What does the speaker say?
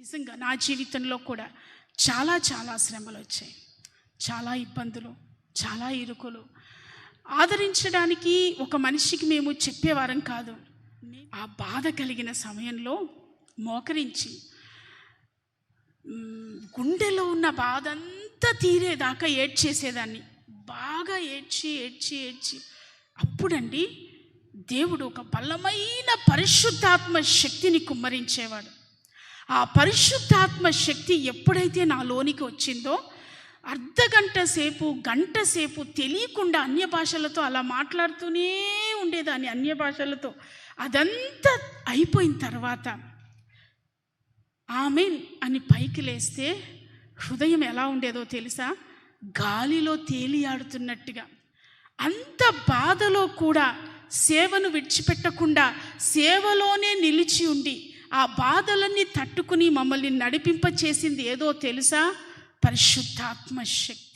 నిజంగా నా జీవితంలో కూడా చాలా చాలా శ్రమలు వచ్చాయి. చాలా ఇబ్బందులు చాలా ఇరుకులు. ఆదరించడానికి ఒక మనిషికి మేము చెప్పేవారం కాదు. ఆ బాధ కలిగిన సమయంలో మోకరించి గుండెలో ఉన్న బాధ అంతా తీరేదాకా ఏడ్చేసేదాన్ని. బాగా ఏడ్చి ఏడ్చి ఏడ్చి. అప్పుడండి దేవుడు ఒక బలమైన పరిశుద్ధాత్మ శక్తిని కుమ్మరించేవాడు. ఆ పరిశుద్ధాత్మ శక్తి ఎప్పుడైతే నా లోనికి వచ్చిందో అర్ధ గంట సేపు గంట సేపు తెలియకుండా అన్య భాషలతో అలా మాట్లాడుతూనే ఉండేదాన్ని అన్య భాషలతో. అదంతా అయిపోయిన తర్వాత ఆమెన్ అని పైకి లేస్తే హృదయం ఎలా ఉండేదో తెలుసా? గాలిలో తేలియాడుతున్నట్టుగా. అంత బాధలో కూడా సేవను విడిచిపెట్టకుండా సేవలోనే నిలిచి ఉండి ఆ బాధలన్నీ తట్టుకుని మమ్మల్ని నడిపింప చేసింది ఏదో తెలుసా? పరిశుద్ధాత్మ శక్తి.